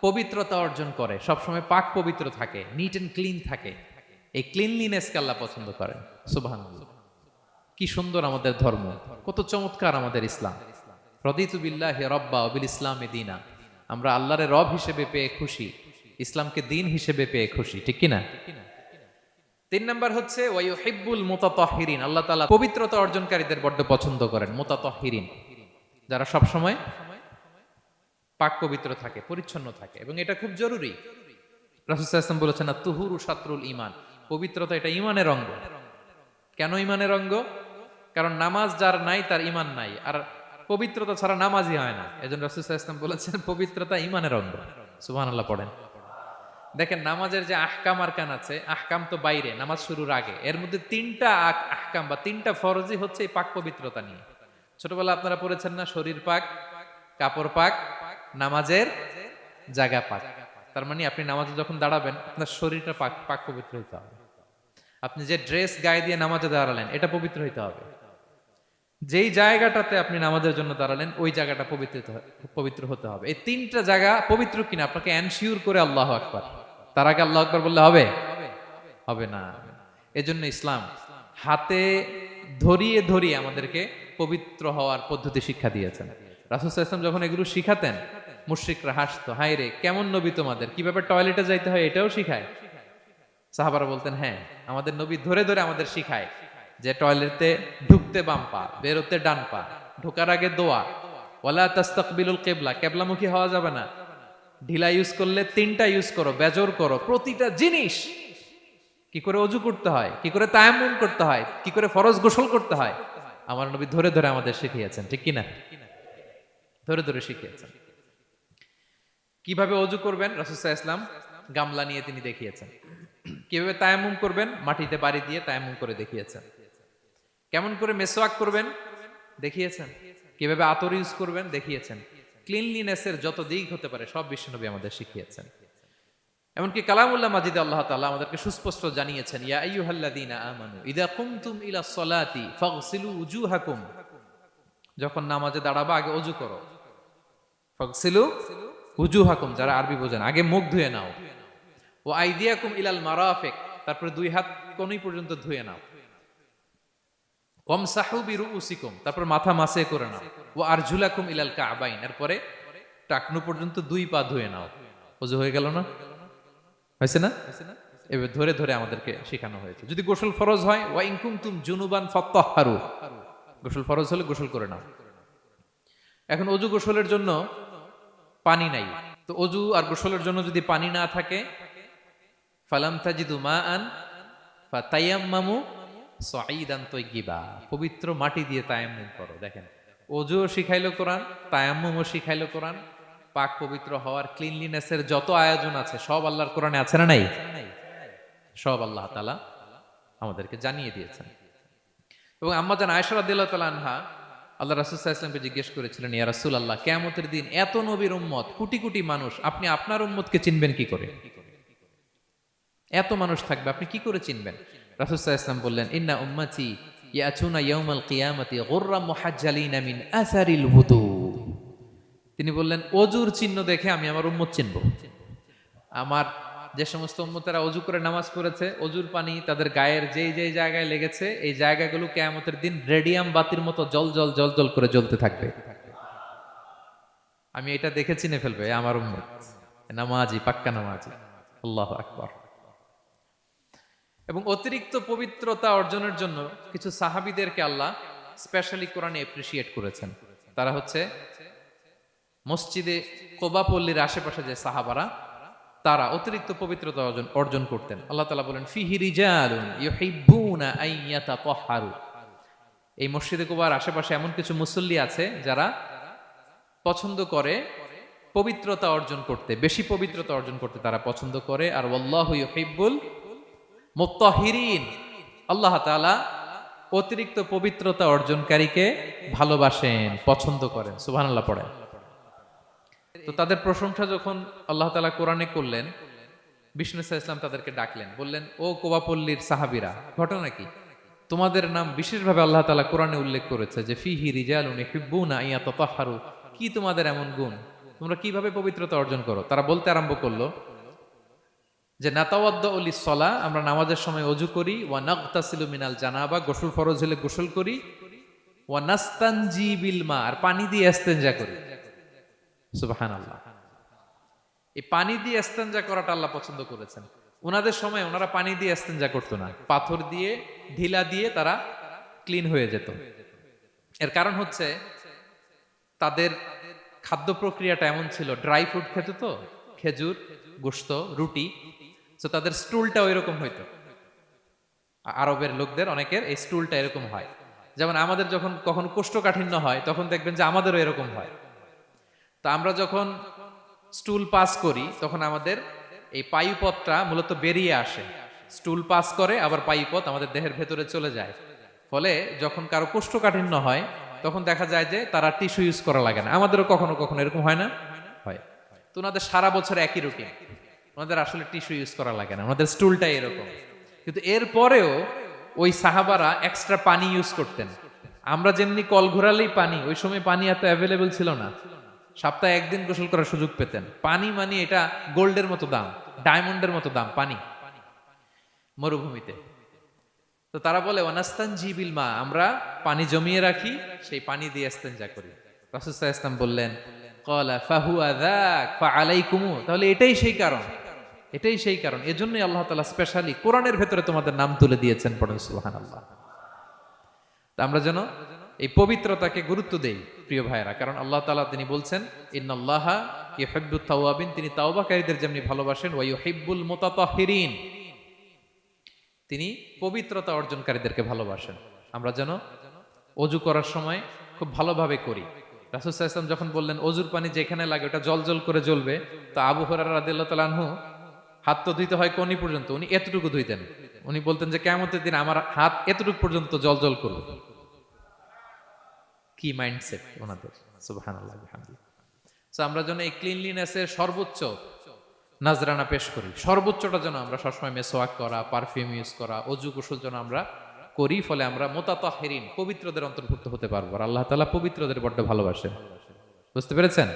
পবিত্রতা অর্জন করে। সবসময় পাক পবিত্র থাকে নিট অ্যান্ড ক্লিন থাকে। এই ক্লিনলিনেসকে আল্লাহ পছন্দ করেন। সুবাহান কি সুন্দর আমাদের ধর্ম। কত চমৎকার আমাদের ইসলাম। রদিতুবিল্লাহ রব্বা অবিল ইসলাম দিনা। আমরা আল্লাহরে রব হিসেবে পেয়ে খুশি, ইসলামকে দিন হিসেবে পেয়ে খুশি, ঠিক কিনা তিন নাম্বার হচ্ছে ওয়াইহিব্বুল মুতাতাহহিরিন আল্লাহ তাআলা পবিত্রতা অর্জনকারীদের বড্ড পছন্দ করেন মুতাতাহহিরিন যারা সব সময় পাক পবিত্র থাকে, পরিচ্ছন্ন থাকে এবং এটা খুব জরুরি। সাল্লাল্লাহু বলেছেন না তুহুরু সাতরুল ইমান পবিত্রতা এটা ইমানের অঙ্গ। কেন ইমানের অঙ্গ? কারণ নামাজ যার নাই, তার ইমান নাই। আর পবিত্রতা ছাড়া নামাজই হয় না। এজন্য রাসূল সাল্লাল্লাহু বলেছেন, পবিত্রতা ইমানের অঙ্গ। সুবহানাল্লাহ পড়েন। দেখেন, নামাজের যে আহকাম আরকান আছে, আহকাম তো বাইরে, নামাজ শুরুর আগে। এর মধ্যে তিনটা আহকাম বা তিনটা ফরজি হচ্ছে এই পাক পবিত্রতা নিয়ে। ছোটবেলা আপনারা পড়েছেন না, শরীর পাক, কাপড় পাক নামাজের জায়গা পাক। তার মানে আপনি নামাজে যখন দাঁড়াবেন, আপনার শরীরটা পাক পাক পবিত্র হইতে হবে। আপনি যে ড্রেস গায়ে দিয়ে নামাজে দাঁড়ালেন, এটা পবিত্র হইতে হবে। যেই জায়গাটাতে আপনি নামাজের জন্য দাঁড়ালেন, ওই জায়গাটা পবিত্র পবিত্র হতে হবে। এই তিনটা জায়গা পবিত্র কিনা, আপনাকে এনশিওর করে আল্লাহ আকবার। তার আগে আল্লাহ আকবার বললে হবে? হবে না। এজন্য ইসলাম হাতে ধরিয়ে ধরিয়ে আমাদেরকে পবিত্র হওয়ার পদ্ধতি শিক্ষা দিয়েছেন। রাসুল ইসলাম যখন এগুলো শিখাতেন মুশ্রিকরা হাসতো হাই রে, কেমন নবী তোমাদের? কীভাবে টয়লেটে যাইতে হয় এটাও শিখায়? সাহাবারা বলতেন হ্যাঁ আমাদের নবী ধরে ধরে আমাদের শিখায় যে টয়লেটে ঢুকতে বাম পা, বেরোতে ডান পা, ঢোকার আগে দোয়া, ওয়ালা তাস্তাকবিলুল কেবলা, কেবলামুখী হওয়া যাবে না। ঢিলা ইউজ করলে তিনটা ইউজ করো বেজর করো, প্রতিটা জিনিস কি করে অজু করতে হয়, কি করে তায়ামুন করতে হয়, কি করে ফরজ গোসল করতে হয়, আমার নবী ধরে ধরে আমাদের শিখিয়েছেন, ঠিক কিনা? ধরে ধরে শিখিয়েছেন। কীভাবে অজু করবেন? রাসুসাহ ইসলাম গামলা নিয়ে তিনি দেখিয়েছেন। কীভাবে তায়াম্মুম করবেন? মাটিতে বাড়ি দিয়ে তায়াম্মুম করে দেখিয়েছেন। কেমন করে মেসোয়াক করবেন? দেখিয়েছেন। কীভাবে আতর ইউজ করবেন? দেখিয়েছেন। ক্লিনলিনেসের যত দিক হতে পারে, সব বিশ্বনবী আমাদের শিখিয়েছেন। এমনকি কালামুল্লাহ মাজিদ আল্লাহ তাআলা আমাদেরকে সুস্পষ্ট জানিয়েছেন, ইয়া আইয়ুহাল্লাযীনা আমানু, ইদা কুমতুম ইলা সলাতি ফাগসিলু উজুহাকুম। যখন নামাজে দাঁড়াবা, আগে অজু করো। ফাগসিলু উজুহাকুম, যারা আরবি বোঝেন, আগে মুখ ধুয়ে নাও। ও আইদিয়াকুম ইলাল মারাফিক, তারপরে দুই হাত কোনই পর্যন্ত ধুয়ে নাও। ওয়ামসাহু বিরুউসিকুম, তারপর মাথা মাসে করে নাও। ও আরজুলাকুম ইলাল কাবাইন, এরপরে টাকনু পর্যন্ত দুই পা ধুয়ে নাও। অজু হয়ে গেল না? হয়েছে না? এবার ধরে ধরে আমাদেরকে শেখানো হয়েছে। যদি গোসল ফরজ হয়, ওয়া ইনকুম তুম জুনুবান ফাত্তাহহারু গোসল ফরজ হলে গোসল করে নাও। এখন অজু গোসলের জন্য পানি নাই। তো অজু আর গোসলের জন্য যদি পানি না থাকে, ফালাম তাজিদু মা আন তাইয়্যিবা। পবিত্র মাটি দিয়ে তায়াম্মুম করো। দেখেন, অজুও শিখাইলো কোরআন, তায়াম্মুমও শিখাইলো কোরআন। পাক পবিত্র হওয়ার ক্লিনলিনেসের যত আয়োজন আছে, সব আল্লাহর কোরআনে আছে না নাই? সব আল্লাহ তাআলা আমাদেরকে জানিয়ে দিয়েছেন। এবং আম্মা জান আয়েশা রাদিয়াল্লাহু তাআলা আনহা আল্লাহ রাসূল সাল্লাল্লাহু জিজ্ঞেস করেছিলেন, ইয়া রাসুল আল্লাহ কিয়ামতের দিন এত নবীর উম্মত, কোটি কোটি মানুষ, আপনি আপনার উম্মতকে চিনবেন কি করে? এত মানুষ থাকবে, আপনি কি করে চিনবেন? রাসূল সাল্লাল্লাহু বললেন, ইন্না উম্মতি ইয়াতুনা ইয়াউমাল কিয়ামাতি গুররা মুহাজ্জালিনা মিন আসারিল wudu তিনি বললেন, অজুর চিহ্ন দেখে আমি আমার উম্মত চিনব। আমার যে সমস্ত উম্মতেরা অজু করে নামাজ পড়েছে, অজুর পানি তাদের গায়ের যেই যেই জায়গায় লেগেছে, এই জায়গাগুলো কেয়ামতের দিন রেডিয়াম বাতির মতো জল জল জল জল করে জ্বলতে থাকবে। আমি এটা দেখে চিনে ফেলবে আমার উম্মত। নামাজি, পাক্কা নামাজি। আল্লাহ আকবার। এবং অতিরিক্ত পবিত্রতা অর্জনের জন্য কিছু সাহাবিদেরকে আল্লাহ স্পেশালি কোরআনে এপ্রিসিয়েট করেছেন। তারা হচ্ছে মসজিদে কোবাপল্লীর আশেপাশে যে সাহাবারা তারা অতিরিক্ত পবিত্রতা অর্জন অর্জন করতেন। আল্লাহ তালা বলেন, ফিহি রিজালুন ইউহিব্বুনা আন ইয়াতাতাহহারু এই মসজিদে কুবার আশেপাশে এমন কিছু মুসল্লি আছে যারা পছন্দ করে পবিত্রতা অর্জন করতে, বেশি পবিত্রতা অর্জন করতে তারা পছন্দ করে। আর ওয়াল্লাহু ইউহিব্বুল আল্লাহ তাআলা অতিরিক্ত পবিত্রতা অর্জনকারীকে ভালোবাসেন, পছন্দ করেন। সুবহানাল্লাহ পড়েন। তো তাদের প্রশংসা যখন আল্লাহ তালা কোরআনে করলেন, বিষ্ণু ইসা ইসলাম তাদেরকে ডাকলেন, বললেন, ও কোবাপল্লীর সাহাবিরা, ঘটনা কি? তোমাদের নাম বিশেষভাবে আল্লাহ তালা কোরআনে উল্লেখ করেছে যে, ফিহি রিজালুন ইহিব্বুনা ইয়া কি তোমাদের এমন গুণ? তোমরা কীভাবে পবিত্রতা অর্জন করো? তারা বলতে আরম্ভ করল যে নাতাওয়াদ্দ অলি সলা আমরা নামাজের সময় অজু করি, ওয়া নাগতাসিলু মিনাল জানাবা, গোসল ফরজ হলে গোসল করি, ওয়া নাস্তানজি বিল মা, আর পানি দিয়ে ইস্তেনজা করি। সুবহানাল্লাহ। এই পানি দিয়ে ইস্তেনজা করাটা আল্লাহ পছন্দ করেছেন। ওনাদের সময় ওনারা পানি দিয়ে ইস্তেনজা করতো না। পাথর দিয়ে, ঢিলা দিয়ে তারা ক্লিন হয়ে যেত। এর কারণ হচ্ছে তাদের খাদ্য প্রক্রিয়াটা এমন ছিল, ড্রাই ফ্রুট খেত তো, খেজুর গোস্ত রুটি, তো তাদের স্টুলটা ওই রকম হইতো আরবের লোকদের অনেকের এই স্টুলটা এরকম হয়। যেমন আমাদের যখন কখনো কোষ্ঠকাঠিন্য হয়, তখন দেখবেন যে আমাদেরও এরকম হয়। আমরা যখন স্টুল পাস করি, তখন আমাদের এই পায়ুপথটা মূলত বেরিয়ে আসে। স্টুল পাস করে, আবার পায়ুপথ আমাদের দেহের ভেতরে চলে যায়। ফলে যখন কারও কোষ্ঠকাঠিন্য হয়, তখন দেখা যায় যে তারা টিস্যু ইউজ করা লাগে না। আমাদেরও কখনো কখনো এরকম হয় না? হয়। তো ওনাদের সারা বছর একই রুটিন। ওনাদের আসলে টিস্যু ইউজ করা লাগে না। ওনাদের স্টুলটাই এরকম। কিন্তু এরপরেও ওই সাহাবারা এক্সট্রা পানি ইউজ করতেন। আমরা যেমনি কল ঘোরালেই পানি, ওই সময় পানি এত অ্যাভেলেবল ছিল না। সপ্তাহে একদিন গোসল করার সুযোগ পেতেন। পানি মানে এটা গোল্ডের মতো দাম, ডায়মন্ডের মতো দাম, পানি। মরুভূমিতে। তো তারা বলে অনাস্তান জিবিল মা, আমরা পানি জমিয়ে রাখি, সেই পানি দিয়ে ইস্তেঞ্জা করি। রাসুসাহ ইসলাম বললেন ফা আলাইকুমু তাহলে এটাই সেই কারণ। এটাই সেই কারণ। এজন্যই আল্লাহ তাআলা স্পেশালি কোরআনের ভেতরে তোমাদের নাম তুলে দিয়েছেন পড়েন সুবহানাল্লাহ। তা আমরা যেন এই পবিত্রতাকে গুরুত্ব দেই, প্রিয় ভাইয়েরা। কারণ আল্লাহ তালা তিনি বলছেন, ইন্নাল্লাহা ইউহিব্বুত তাওয়াবিন তিনি তাওবাকারীদের যেমনি ভালোবাসেন, ওয়া ইউহিব্বুল মুতাতাহহিরিন তিনি পবিত্রতা অর্জনকারীদেরকে ভালোবাসেন। আমরা যেন অজু করার সময় খুব ভালোভাবে করি। রাসুসাহ ইসলাম যখন বললেন, অজুর পানি যেখানে লাগে ওটা জল জল করে জ্বলবে তো আবু হরার রাদিল্লাহ হাত তো ধুইতে হয় কোনি পর্যন্ত, উনি এতটুকু ধুইতেন। উনি বলতেন যে কেমতের দিন আমার হাত এতটুকু পর্যন্ত জল জল করবে। কি মাইন্ডসেট ওনাদের? সো আমরা যেন এই ক্লিনলিনেসের সর্বোচ্চ নাজরানা পেশ করি। সর্বোচ্চটা যেন আমরা সবসময় মেসোয়াক করা পারফিউম ইউজ করা অজু কুশল যেন আমরা করি ফলে আমরা মোতাতাহেরিন পবিত্রদের অন্তর্ভুক্ত হতে পারব। আর আল্লাহ তালা পবিত্রদের বড্ড ভালোবাসেন। বুঝতে পেরেছেন?